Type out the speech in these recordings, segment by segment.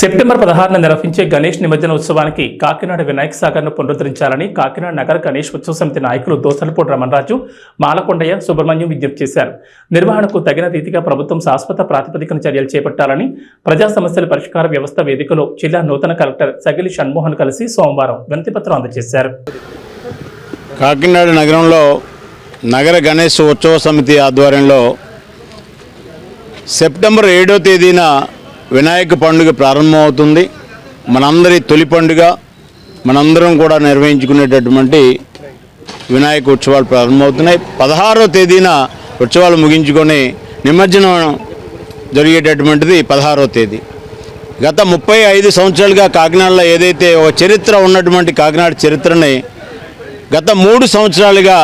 September పదహారున నిర్వహించే గణేష్ నిమజ్జన ఉత్సవానికి కాకినాడ వినాయక సాగర్ను పునరుద్ధరించాలని కాకినాడ నగర గణేష్ ఉత్సవ సమితి నాయకులు దోసలపూడి రమణరాజు మాలకొండయ్య సుబ్రహ్మణ్యం విజ్ఞప్తి చేశారు. నిర్వహణకు తగిన రీతిగా ప్రభుత్వం శాశ్వత ప్రాతిపదికన చర్యలు చేపట్టాలని ప్రజా సమస్యల పరిష్కార వ్యవస్థ వేదికలో జిల్లా నూతన కలెక్టర్ సగిలి షణ్మోహన్ కలిసి సోమవారం వినతిపత్రం అందజేశారు. కాకినాడ నగరంలో నగర గణేష్ ఉత్సవ సమితి ఆధ్వర్యంలో సెప్టెంబర్ ఏడో తేదీన వినాయక పండుగ ప్రారంభమవుతుంది. మనందరి తొలి పండుగ మనందరం కూడా నిర్వహించుకునేటటువంటి వినాయక ఉత్సవాలు ప్రారంభమవుతున్నాయి. పదహారో తేదీన ఉత్సవాలు ముగించుకొని నిమజ్జనం జరిగేటటువంటిది పదహారో తేదీ. గత ముప్పై ఐదు సంవత్సరాలుగా కాకినాడలో ఏదైతే ఒక చరిత్ర ఉన్నటువంటి కాకినాడ చరిత్రని గత మూడు సంవత్సరాలుగా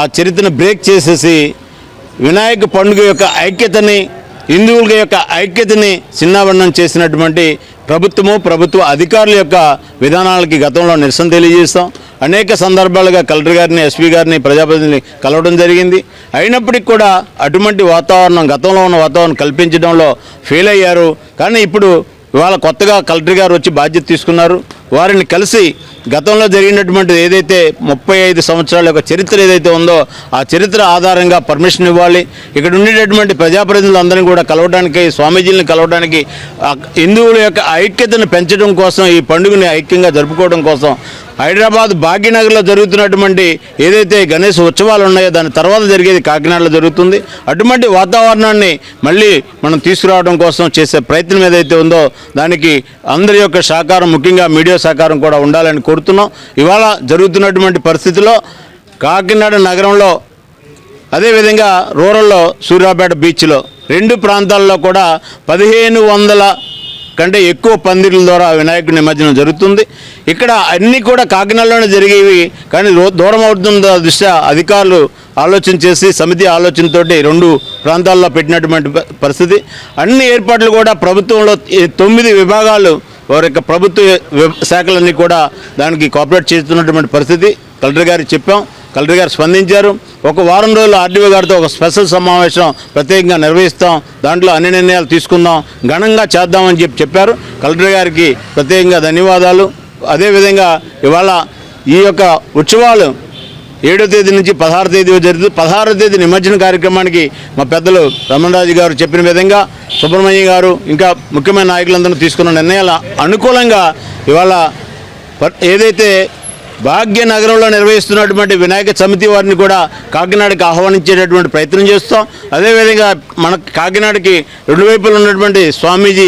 ఆ చరిత్రను బ్రేక్ చేసేసి వినాయక పండుగ యొక్క ఐక్యతని హిందువుల యొక్క ఐక్యతని చిన్నాభరణం చేసినటువంటి ప్రభుత్వము ప్రభుత్వ అధికారుల యొక్క విధానాలకి గతంలో నిరసన తెలియజేస్తాం. అనేక సందర్భాలుగా కలెక్టర్ గారిని ఎస్పీ గారిని ప్రజాప్రతినిధిని కలవడం జరిగింది. అయినప్పటికీ కూడా అటువంటి వాతావరణం గతంలో ఉన్న వాతావరణం కల్పించడంలో ఫెయిల్ అయ్యారు. కానీ ఇప్పుడు ఇవాళ కొత్తగా కలెక్టర్ గారు వచ్చి బాధ్యత తీసుకున్నారు. వారిని కలిసి గతంలో జరిగినటువంటి ఏదైతే ముప్పై ఐదు సంవత్సరాల యొక్క చరిత్ర ఏదైతే ఉందో ఆ చరిత్ర ఆధారంగా పర్మిషన్ ఇవ్వాలి. ఇక్కడ ఉండేటటువంటి ప్రజాప్రతినిధులందరినీ కూడా కలవడానికి స్వామీజీలను కలవడానికి హిందువుల యొక్క ఐక్యతను పెంచడం కోసం ఈ పండుగని ఐక్యంగా జరుపుకోవడం కోసం హైదరాబాద్ భాగ్యనగర్లో జరుగుతున్నటువంటి ఏదైతే గణేష్ ఉత్సవాలు ఉన్నాయో దాని తర్వాత జరిగేది కాకినాడలో జరుగుతుంది. అటువంటి వాతావరణాన్ని మళ్ళీ మనం తీసుకురావడం కోసం చేసే ప్రయత్నం ఏదైతే ఉందో దానికి అందరి యొక్క సహకారం ముఖ్యంగా మీడియా సహకారం కూడా ఉండాలని కోరుతున్నాం. ఇవాళ జరుగుతున్నటువంటి పరిస్థితిలో కాకినాడ నగరంలో అదేవిధంగా రూరల్లో సూర్యాపేట బీచ్లో రెండు ప్రాంతాల్లో కూడా పదిహేను వందల కంటే ఎక్కువ పందిర్ల ద్వారా వినాయకుడి నిమజ్జనం జరుగుతుంది. ఇక్కడ అన్నీ కూడా కాకినాడలోనే జరిగేవి కానీ రో- దూరం అవుతున్న దృష్ట్యా అధికారులు ఆలోచన చేసి సమితి ఆలోచనతోటి రెండు ప్రాంతాల్లో పెట్టినటువంటి పరిస్థితి. అన్ని ఏర్పాట్లు కూడా ప్రభుత్వంలో తొమ్మిది విభాగాలు వారి యొక్క ప్రభుత్వ శాఖలన్నీ కూడా దానికి కోఆపరేట్ చేస్తున్నటువంటి పరిస్థితి. కలెక్టర్ గారికి చెప్పాం. కలెక్టర్ గారు స్పందించారు. ఒక వారం రోజులు ఆర్డీఓ గారితో ఒక స్పెషల్ సమావేశం ప్రత్యేకంగా నిర్వహిస్తాం. దాంట్లో అన్ని నిర్ణయాలు తీసుకుందాం. ఘనంగా చేద్దామని చెప్పి చెప్పారు. కలెక్టర్ గారికి ప్రత్యేకంగా ధన్యవాదాలు. అదేవిధంగా ఇవాళ ఈ యొక్క ఉత్సవాలు ఏడో తేదీ నుంచి పదహారు తేదీ జరుగుతుంది. పదహారో తేదీ నిమజ్జన కార్యక్రమానికి మా పెద్దలు రమణరాజు గారు చెప్పిన విధంగా సుబ్రహ్మణ్య గారు ఇంకా ముఖ్యమైన నాయకులందరూ తీసుకున్న నిర్ణయాల అనుకూలంగా ఇవాళ ఏదైతే భాగ్యనగరంలో నిర్వహిస్తున్నటువంటి వినాయక సమితి వారిని కూడా కాకినాడకి ఆహ్వానించేటటువంటి ప్రయత్నం చేస్తాం. అదేవిధంగా మన కాకినాడకి రెండు వైపులు ఉన్నటువంటి స్వామీజీ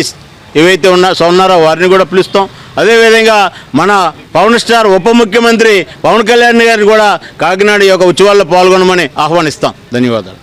ఏవైతే ఉన్నా ఉన్నారో వారిని కూడా పిలుస్తాం. అదేవిధంగా మన పవన్ స్టార్ ఉప ముఖ్యమంత్రి పవన్ కళ్యాణ్ గారిని కూడా కాకినాడ యొక్క ఉత్సవాల్లో పాల్గొనమని ఆహ్వానిస్తాం. ధన్యవాదాలు.